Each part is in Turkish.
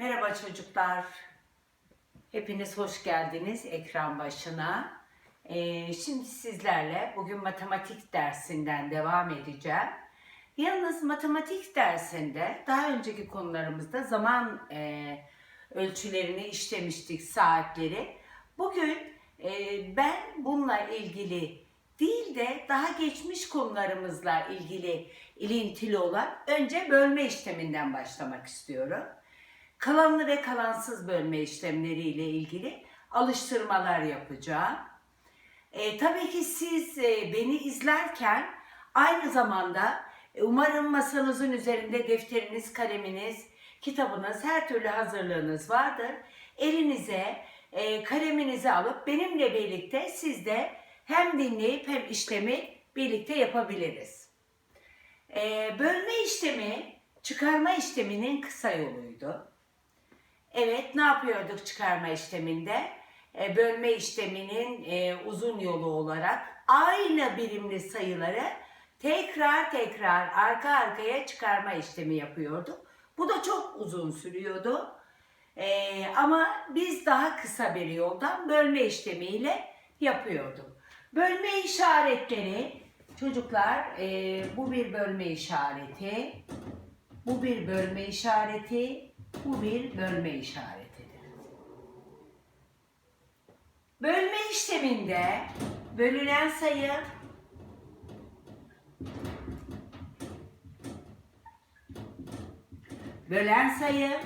Merhaba çocuklar. Hepiniz hoş geldiniz ekran başına. Ee, şimdi sizlerle bugün matematik dersinden devam edeceğim. Yalnız matematik dersinde daha önceki konularımızda zaman e, ölçülerini işlemiştik, saatleri. Bugün e, ben bununla ilgili değil de daha geçmiş konularımızla ilgili ilintili olan önce bölme işleminden başlamak istiyorum kalanlı ve kalansız bölme işlemleriyle ilgili alıştırmalar yapacağım. E, tabii ki siz e, beni izlerken aynı zamanda e, umarım masanızın üzerinde defteriniz, kaleminiz, kitabınız, her türlü hazırlığınız vardır. Elinize e, kaleminizi alıp benimle birlikte siz de hem dinleyip hem işlemi birlikte yapabiliriz. E, bölme işlemi çıkarma işleminin kısa yoluydu. Evet, ne yapıyorduk çıkarma işleminde? E, bölme işleminin e, uzun yolu olarak aynı birimli sayıları tekrar tekrar arka arkaya çıkarma işlemi yapıyorduk. Bu da çok uzun sürüyordu. E, ama biz daha kısa bir yoldan bölme işlemiyle yapıyorduk. Bölme işaretleri çocuklar e, bu bir bölme işareti, bu bir bölme işareti, bu bir bölme işaretidir. Bölme işleminde bölünen sayı bölen sayı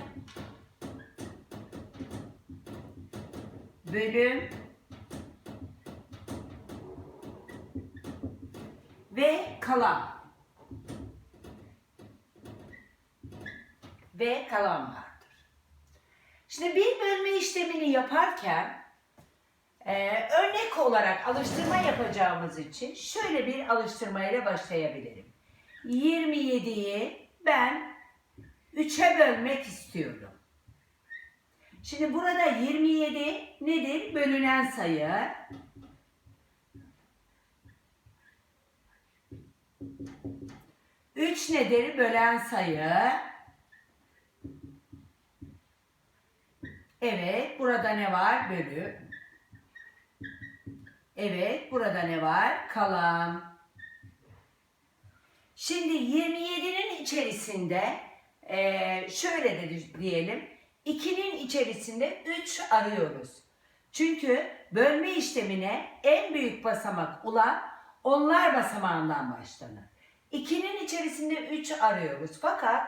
bölüm ve kalan ve kalan vardır. Şimdi bir bölme işlemini yaparken e, örnek olarak alıştırma yapacağımız için şöyle bir alıştırmayla başlayabilirim. 27'yi ben 3'e bölmek istiyorum. Şimdi burada 27 nedir? Bölünen sayı. Üç nedir? Bölen sayı. Evet, burada ne var? Bölü. Evet, burada ne var? Kalan. Şimdi 27'nin içerisinde eee, şöyle de diyelim. 2'nin içerisinde 3 arıyoruz. Çünkü bölme işlemine en büyük basamak olan onlar basamağından başlanır. 2'nin içerisinde 3 arıyoruz. Fakat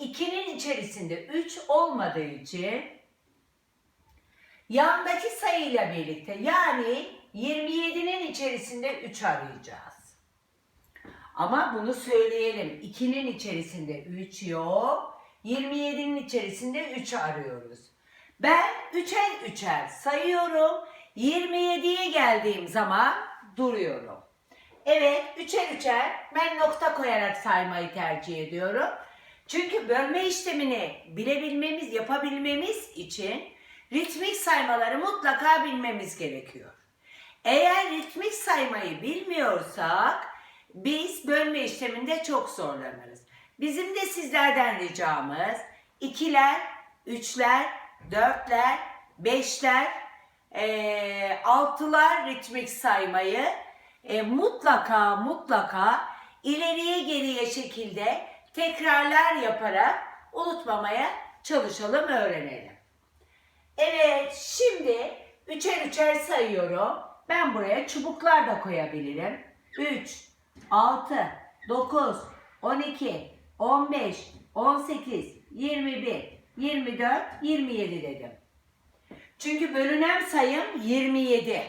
2'nin içerisinde 3 olmadığı için yandaki sayıyla birlikte yani 27'nin içerisinde 3 arayacağız. Ama bunu söyleyelim. 2'nin içerisinde 3 yok. 27'nin içerisinde 3 arıyoruz. Ben 3'er 3'er sayıyorum. 27'ye geldiğim zaman duruyorum. Evet, üçer üçer ben nokta koyarak saymayı tercih ediyorum. Çünkü bölme işlemini bilebilmemiz, yapabilmemiz için ritmik saymaları mutlaka bilmemiz gerekiyor. Eğer ritmik saymayı bilmiyorsak biz bölme işleminde çok zorlanırız. Bizim de sizlerden ricamız ikiler, üçler, dörtler, beşler, eee, altılar ritmik saymayı e, mutlaka mutlaka ileriye geriye şekilde tekrarlar yaparak unutmamaya çalışalım, öğrenelim. Evet, şimdi üçer üçer sayıyorum. Ben buraya çubuklar da koyabilirim. 3, 6, 9, 12, 15, 18, 21, 24, 27 dedim. Çünkü bölünen sayım 27.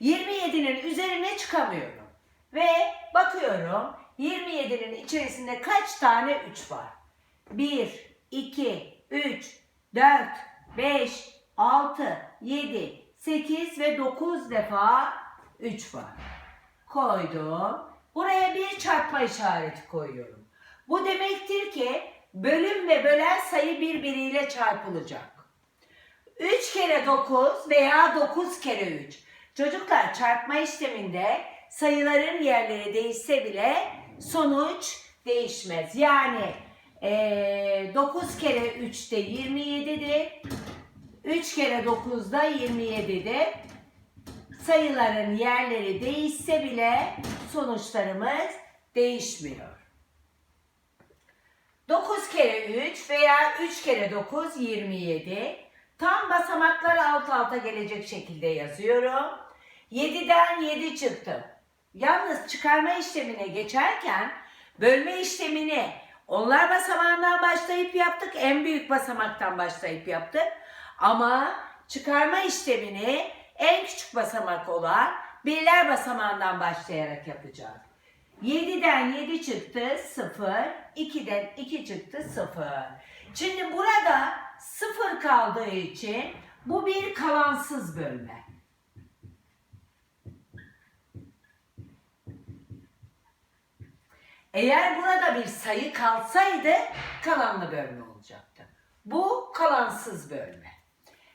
27'nin üzerine çıkamıyorum. Ve bakıyorum 27'nin içerisinde kaç tane 3 var? 1, 2, 3, 4, 5, 6, 7, 8 ve 9 defa 3 var. Koydum. Buraya bir çarpma işareti koyuyorum. Bu demektir ki bölüm ve bölen sayı birbiriyle çarpılacak. 3 kere 9 veya 9 kere 3. Çocuklar çarpma işleminde sayıların yerleri değişse bile sonuç değişmez. Yani Ee, 9 kere 3 de 27'dir. 3 kere 9 da 27'dir. Sayıların yerleri değişse bile sonuçlarımız değişmiyor. 9 kere 3 veya 3 kere 9 27. Tam basamaklar alt alta gelecek şekilde yazıyorum. 7'den 7 çıktı. Yalnız çıkarma işlemine geçerken bölme işlemini onlar basamağından başlayıp yaptık. En büyük basamaktan başlayıp yaptık. Ama çıkarma işlemini en küçük basamak olan birler basamağından başlayarak yapacağız. 7'den 7 çıktı 0, 2'den 2 çıktı 0. Şimdi burada 0 kaldığı için bu bir kalansız bölme. Eğer burada bir sayı kalsaydı kalanlı bölme olacaktı. Bu kalansız bölme.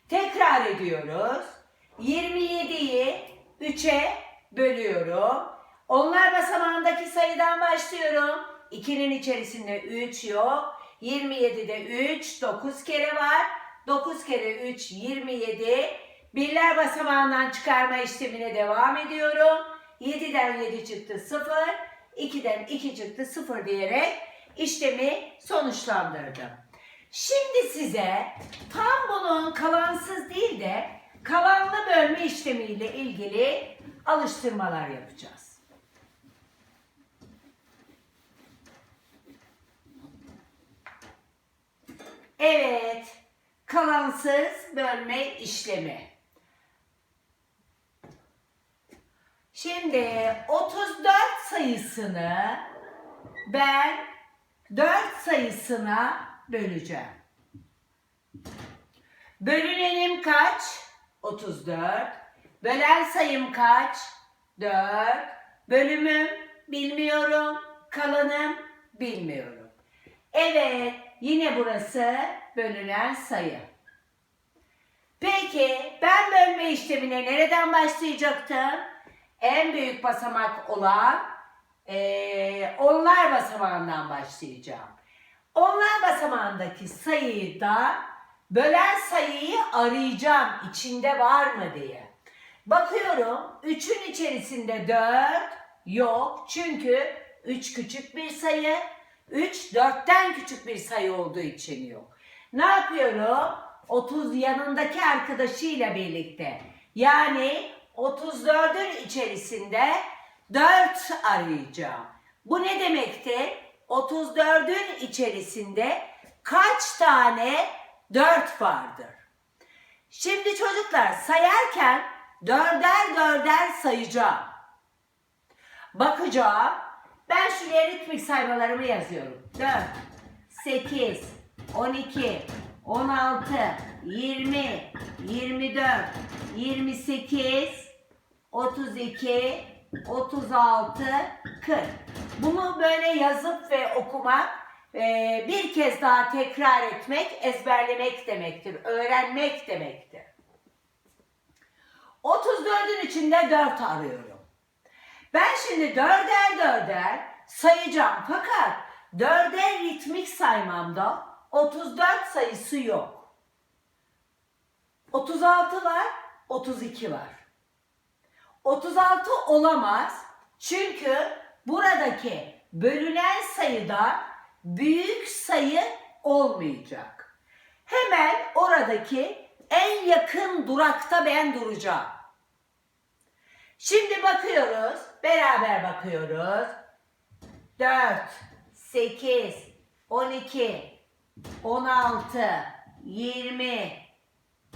Tekrar ediyoruz. 27'yi 3'e bölüyorum. Onlar basamağındaki sayıdan başlıyorum. 2'nin içerisinde 3 yok. 27'de 3, 9 kere var. 9 kere 3, 27. Birler basamağından çıkarma işlemine devam ediyorum. 7'den 7 çıktı 0. 2'den 2 çıktı 0 diyerek işlemi sonuçlandırdım. Şimdi size tam bunun kalansız değil de kalanlı bölme işlemiyle ilgili alıştırmalar yapacağız. Evet, kalansız bölme işlemi. Şimdi 34 sayısını ben 4 sayısına böleceğim. Bölünenim kaç? 34. Bölen sayım kaç? 4. Bölümüm bilmiyorum. Kalanım bilmiyorum. Evet, yine burası bölünen sayı. Peki ben bölme işlemine nereden başlayacaktım? En büyük basamak olan eee, onlar basamağından başlayacağım. Onlar basamağındaki sayıyı da bölen sayıyı arayacağım içinde var mı diye. Bakıyorum 3'ün içerisinde 4 yok çünkü 3 küçük bir sayı 3 4'ten küçük bir sayı olduğu için yok. Ne yapıyorum? 30 yanındaki arkadaşıyla birlikte yani 34'ün içerisinde 4 arayacağım. Bu ne demekti? 34'ün içerisinde kaç tane 4 vardır? Şimdi çocuklar sayarken dörder dörder sayacağım. Bakacağım. Ben şuraya ritmik saymalarımı yazıyorum. 4, 8, 12, 16, 20, 24, 28, 32, 36, 40. Bunu böyle yazıp ve okumak e, bir kez daha tekrar etmek, ezberlemek demektir. Öğrenmek demektir. 34'ün içinde 4 arıyorum. Ben şimdi dörder dörder sayacağım fakat dörder ritmik saymamda 34 sayısı yok. 36 var, 32 var. 36 olamaz çünkü buradaki bölünen sayıda büyük sayı olmayacak. Hemen oradaki en yakın durakta ben duracağım. Şimdi bakıyoruz. Beraber bakıyoruz. 4, 8, 12, 16, 20,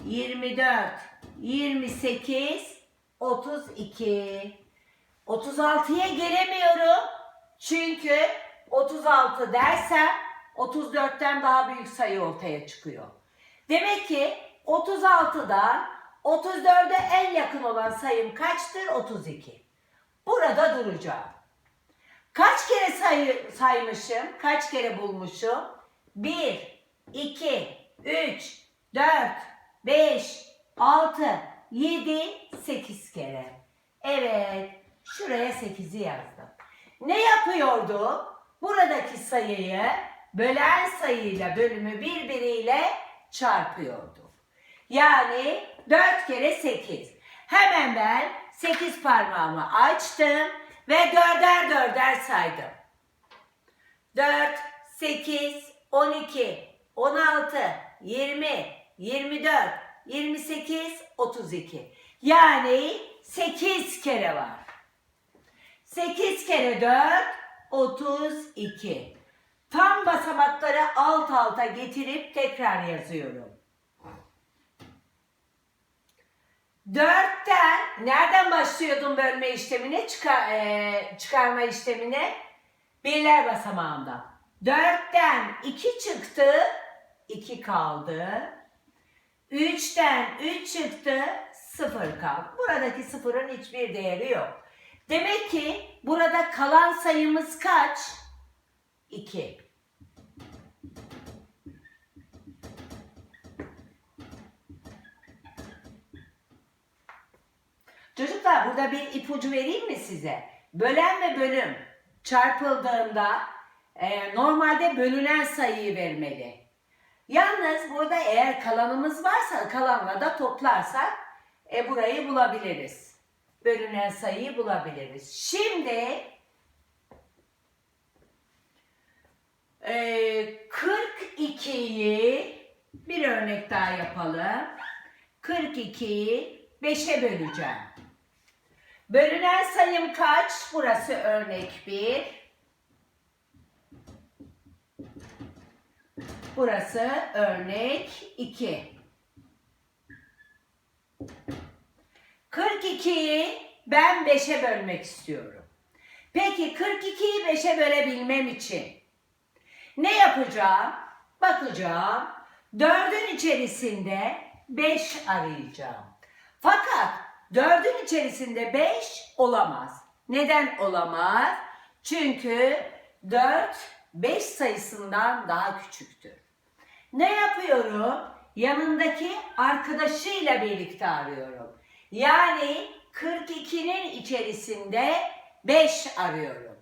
24, 28, 32. 36'ya gelemiyorum. Çünkü 36 dersem 34'ten daha büyük sayı ortaya çıkıyor. Demek ki 36'dan 34'e en yakın olan sayım kaçtır? 32. Burada duracağım. Kaç kere sayı, saymışım? Kaç kere bulmuşum? 1, 2, 3, 4, 5, 6, 7, 8 kere. Evet, şuraya 8'i yazdım. Ne yapıyordu? Buradaki sayıyı bölen sayıyla bölümü birbiriyle çarpıyordum. Yani 4 kere 8. Hemen ben 8 parmağımı açtım ve dörder dörder saydım. 4, 8, 12, 16, 20, 24, 28, 32. Yani 8 kere var. 8 kere 4, 32. Tam basamakları alt alta getirip tekrar yazıyorum. Dörtten nereden başlıyordum bölme işlemine, çıkar, eee, çıkarma işlemine? Birler basamağında. Dörtten iki çıktı, iki kaldı. Üçten üç çıktı, sıfır kaldı. Buradaki sıfırın hiçbir değeri yok. Demek ki burada kalan sayımız kaç? 2. Çocuklar burada bir ipucu vereyim mi size? Bölen ve bölüm çarpıldığında e, normalde bölünen sayıyı vermeli. Yalnız burada eğer kalanımız varsa kalanla da toplarsak e, burayı bulabiliriz. Bölünen sayıyı bulabiliriz. Şimdi e, 42'yi bir örnek daha yapalım. 42'yi 5'e böleceğim. Bölünen sayım kaç? Burası örnek 1. Burası örnek 2. 42'yi ben 5'e bölmek istiyorum. Peki 42'yi 5'e bölebilmem için ne yapacağım? Bakacağım. 4'ün içerisinde 5 arayacağım. Fakat 4'ün içerisinde 5 olamaz. Neden olamaz? Çünkü 4 5 sayısından daha küçüktür. Ne yapıyorum? Yanındaki arkadaşıyla birlikte arıyorum. Yani 42'nin içerisinde 5 arıyorum.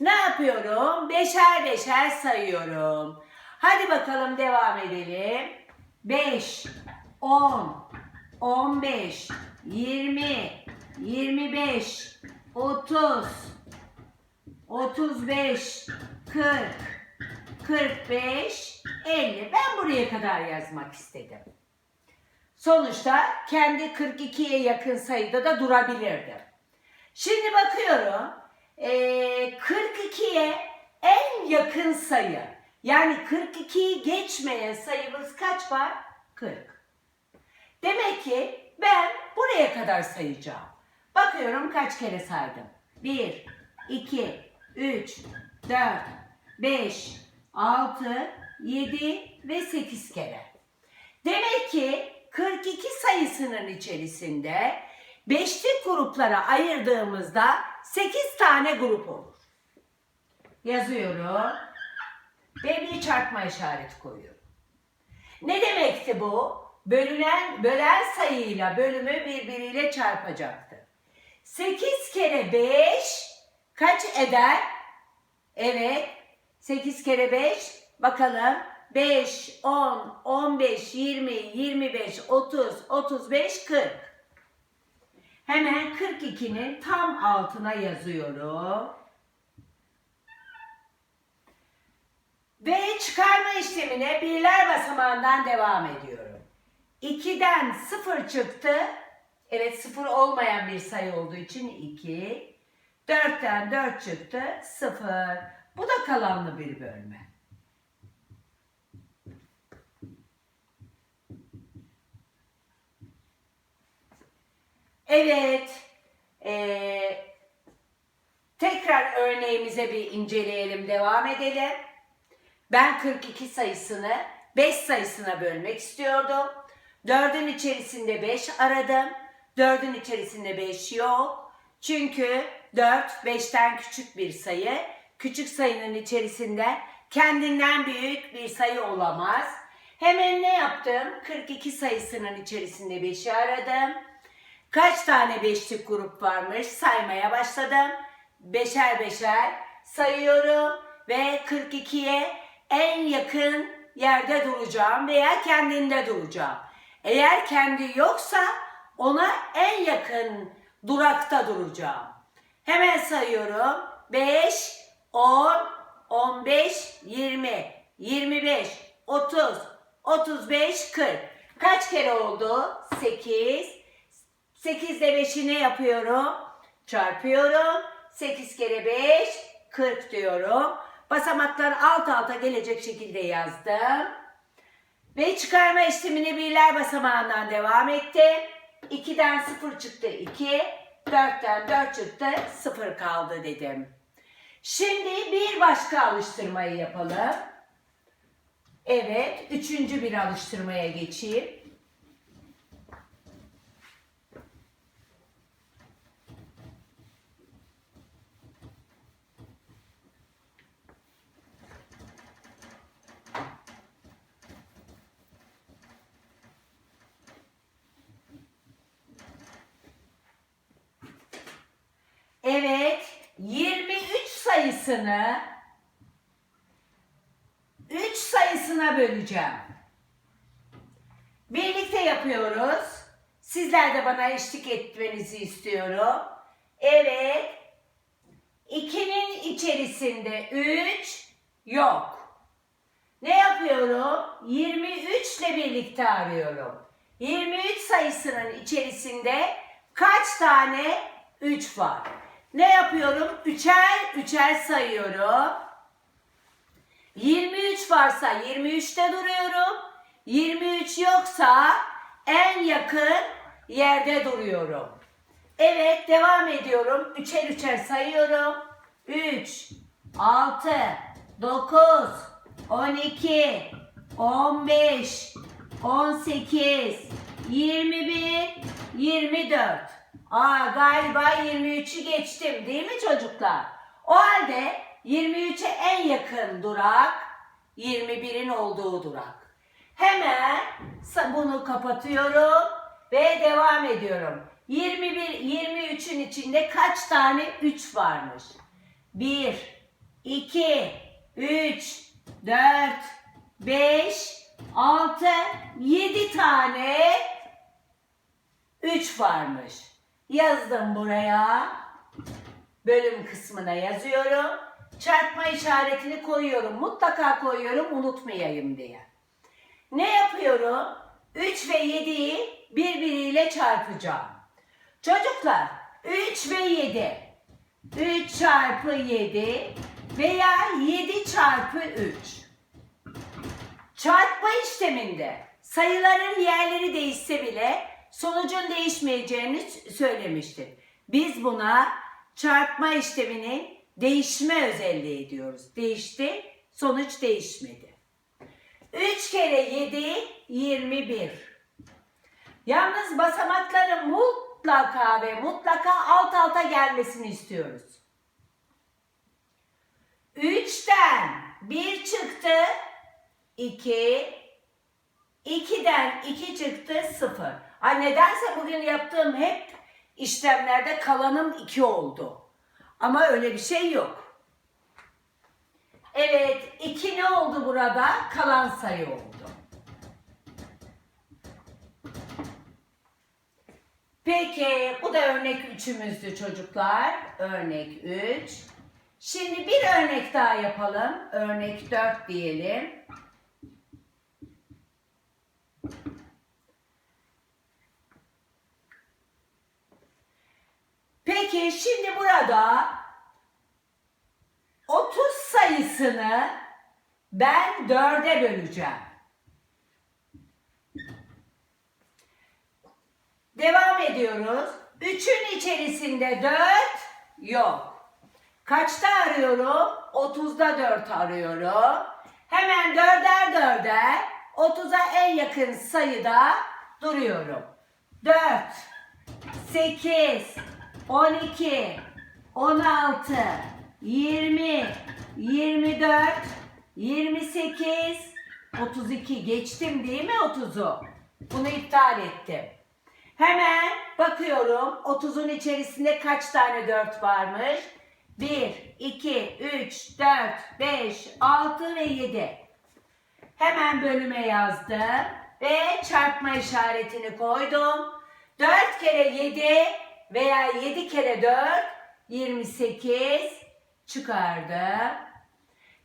Ne yapıyorum? Beşer beşer sayıyorum. Hadi bakalım devam edelim. 5, 10, 15, 20, 25, 30, 35, 40, 45, 50. Ben buraya kadar yazmak istedim. Sonuçta kendi 42'ye yakın sayıda da durabilirdim. Şimdi bakıyorum. eee, 42'ye en yakın sayı yani 42'yi geçmeyen sayımız kaç var? 40. Demek ki ben buraya kadar sayacağım. Bakıyorum kaç kere saydım. 1, 2, 3, 4, 5, 6, 7 ve 8 kere. Demek ki 42 sayısının içerisinde beşlik gruplara ayırdığımızda 8 tane grup olur. Yazıyorum ve bir çarpma işareti koyuyorum. Ne demekti bu? Bölünen, bölen sayıyla bölümü birbiriyle çarpacaktı. 8 kere 5 kaç eder? Evet. 8 kere 5 bakalım. 5, 10, 15, 20, 25, 30, 35, 40. Hemen 42'nin tam altına yazıyorum. Ve çıkarma işlemine birler basamağından devam ediyorum. 2'den 0 çıktı. Evet 0 olmayan bir sayı olduğu için 2. 4'ten 4 çıktı 0. Bu da kalanlı bir bölme. Evet. Ee, tekrar örneğimize bir inceleyelim, devam edelim. Ben 42 sayısını 5 sayısına bölmek istiyordum. 4'ün içerisinde 5 aradım. 4'ün içerisinde 5 yok. Çünkü 4 5'ten küçük bir sayı. Küçük sayının içerisinde kendinden büyük bir sayı olamaz. Hemen ne yaptım? 42 sayısının içerisinde 5'i aradım. Kaç tane beşlik grup varmış saymaya başladım. Beşer beşer sayıyorum ve 42'ye en yakın yerde duracağım veya kendinde duracağım. Eğer kendi yoksa ona en yakın durakta duracağım. Hemen sayıyorum. 5, 10, 15, 20, 25, 30, 35, 40. Kaç kere oldu? 8. 8 ile 5'i ne yapıyorum? Çarpıyorum. 8 kere 5, 40 diyorum. Basamaklar alt alta gelecek şekilde yazdım. Ve çıkarma işlemini birler basamağından devam ettim. 2'den 0 çıktı 2, 4'ten 4 çıktı 0 kaldı dedim. Şimdi bir başka alıştırmayı yapalım. Evet, üçüncü bir alıştırmaya geçeyim. Evet, 23 sayısını 3 sayısına böleceğim. Birlikte yapıyoruz. Sizler de bana eşlik etmenizi istiyorum. Evet. 2'nin içerisinde 3 yok. Ne yapıyorum? 23 ile birlikte arıyorum. 23 sayısının içerisinde kaç tane 3 var? Ne yapıyorum? Üçer üçer sayıyorum. 23 varsa 23'te duruyorum. 23 yoksa en yakın yerde duruyorum. Evet devam ediyorum. Üçer üçer sayıyorum. 3, 6, 9, 12, 15, 18, 21, 24. Aa galiba 23'ü geçtim değil mi çocuklar? O halde 23'e en yakın durak 21'in olduğu durak. Hemen bunu kapatıyorum ve devam ediyorum. 21 23'ün içinde kaç tane 3 varmış? 1 2 3 4 5 6 7 tane 3 varmış. Yazdım buraya. Bölüm kısmına yazıyorum. Çarpma işaretini koyuyorum. Mutlaka koyuyorum unutmayayım diye. Ne yapıyorum? 3 ve 7'yi birbiriyle çarpacağım. Çocuklar 3 ve 7. 3 çarpı 7 veya 7 çarpı 3. Çarpma işleminde sayıların yerleri değişse bile sonucun değişmeyeceğini söylemiştik. Biz buna çarpma işleminin değişme özelliği diyoruz. Değişti, sonuç değişmedi. 3 kere 7, 21. Yalnız basamakların mutlaka ve mutlaka alt alta gelmesini istiyoruz. 3'ten 1 çıktı, 2, 2'den 2 çıktı 0. Ha nedense bugün yaptığım hep işlemlerde kalanım 2 oldu. Ama öyle bir şey yok. Evet 2 ne oldu burada? Kalan sayı oldu. Peki bu da örnek 3'ümüzdü çocuklar. Örnek 3. Şimdi bir örnek daha yapalım. Örnek 4 diyelim. Peki şimdi burada 30 sayısını ben 4'e böleceğim. Devam ediyoruz. 3'ün içerisinde 4 yok. Kaçta arıyorum? 30'da 4 arıyorum. Hemen dörder dörder 30'a en yakın sayıda duruyorum. 4, 8, 12, 16, 20, 24, 28, 32. Geçtim değil mi 30'u? Bunu iptal ettim. Hemen bakıyorum 30'un içerisinde kaç tane 4 varmış? 1, 2, 3, 4, 5, 6 ve 7. Hemen bölüme yazdım ve çarpma işaretini koydum. 4 kere 7 veya 7 kere 4 28 çıkardım.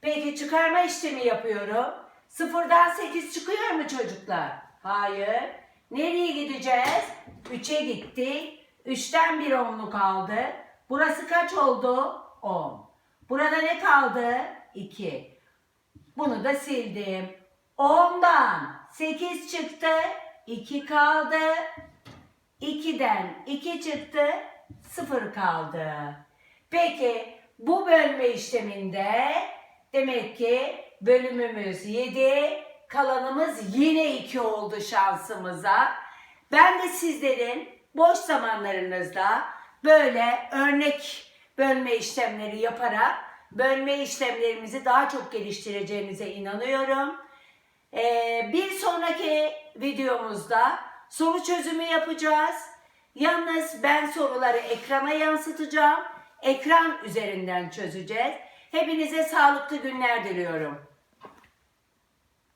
Peki çıkarma işlemi yapıyorum. Sıfırdan 8 çıkıyor mu çocuklar? Hayır. Nereye gideceğiz? 3'e gittik. 3'ten bir onluk aldı. Burası kaç oldu? 10. Burada ne kaldı? 2. Bunu da sildim. 10'dan 8 çıktı. 2 kaldı. 2'den 2 çıktı. 0 kaldı. Peki bu bölme işleminde demek ki bölümümüz 7, kalanımız yine 2 oldu şansımıza. Ben de sizlerin boş zamanlarınızda böyle örnek bölme işlemleri yaparak bölme işlemlerimizi daha çok geliştireceğinize inanıyorum. Ee, bir sonraki videomuzda soru çözümü yapacağız. Yalnız ben soruları ekrana yansıtacağım. Ekran üzerinden çözeceğiz. Hepinize sağlıklı günler diliyorum.